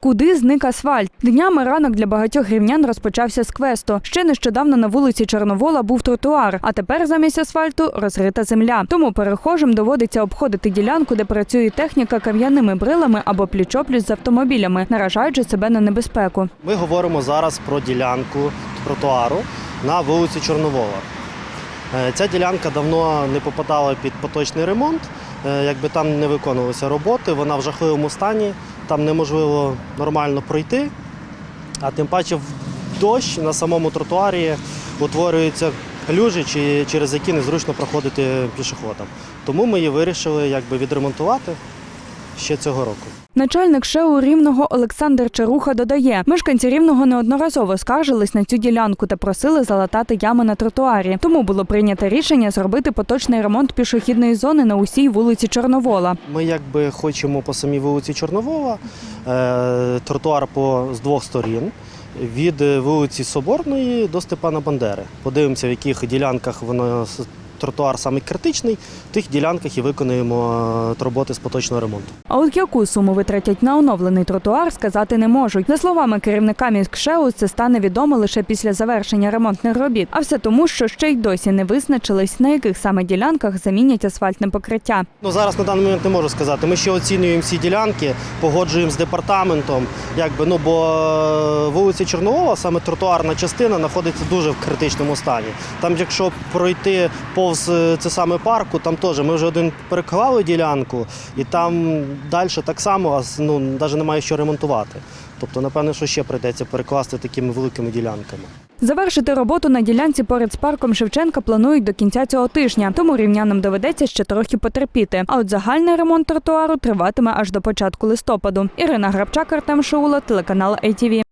Куди зник асфальт? Днями ранок для багатьох рівнян розпочався з квесту. Ще нещодавно на вулиці Чорновола був тротуар, а тепер замість асфальту розрита земля. Тому перехожим доводиться обходити ділянку, де працює техніка кам'яними брилами або пліч-опліч з автомобілями, наражаючи себе на небезпеку. Ми говоримо зараз про ділянку тротуару на вулиці Чорновола. Е, Ця ділянка давно не попадала під поточний ремонт, якби там не виконувалися роботи, вона в жахливому стані, там неможливо нормально пройти, а тим паче в дощ на самому тротуарі утворюються люжі, через які незручно проходити пішоходам. Тому ми її вирішили якби, відремонтувати ще цього року. Начальник ШЕУ Рівного Олександр Чаруха додає, мешканці Рівного неодноразово скаржились на цю ділянку та просили залатати ями на тротуарі. Тому було прийнято рішення зробити поточний ремонт пішохідної зони на усій вулиці Чорновола. Ми якби хочемо по самій вулиці Чорновола, е, тротуар по, з двох сторін. Від е, вулиці Соборної до Степана Бандери. Подивимося, в яких ділянках воно тротуар саме критичний, в тих ділянках і виконуємо е, роботи з поточного ремонту. А от яку суму витратять на оновлений тротуар, сказати не можуть. За словами керівника міськшеу, це стане відомо лише після завершення ремонтних робіт. А все тому, що ще й досі не визначились, на яких саме ділянках замінять асфальтне покриття. Ну зараз на даний момент не можу сказати. Ми ще оцінюємо всі ділянки, погоджуємо з департаментом. Якби ну бо е, вулиця Чорновола, саме тротуарна частина, знаходиться дуже в критичному стані. Там, якщо пройти повз е, це саме парку, там теж ми вже один переклали ділянку, і там далі так само, ну навіть немає що ремонтувати. Тобто, напевно, що ще прийдеться перекласти такими великими ділянками. Завершити роботу на ділянці поряд з парком Шевченка планують до кінця цього тижня, тому рівнянам доведеться ще трохи потерпіти. А от загальний ремонт тротуару триватиме аж до початку листопаду. Ірина Грабчак, Артем Шаула, телеканал ITV.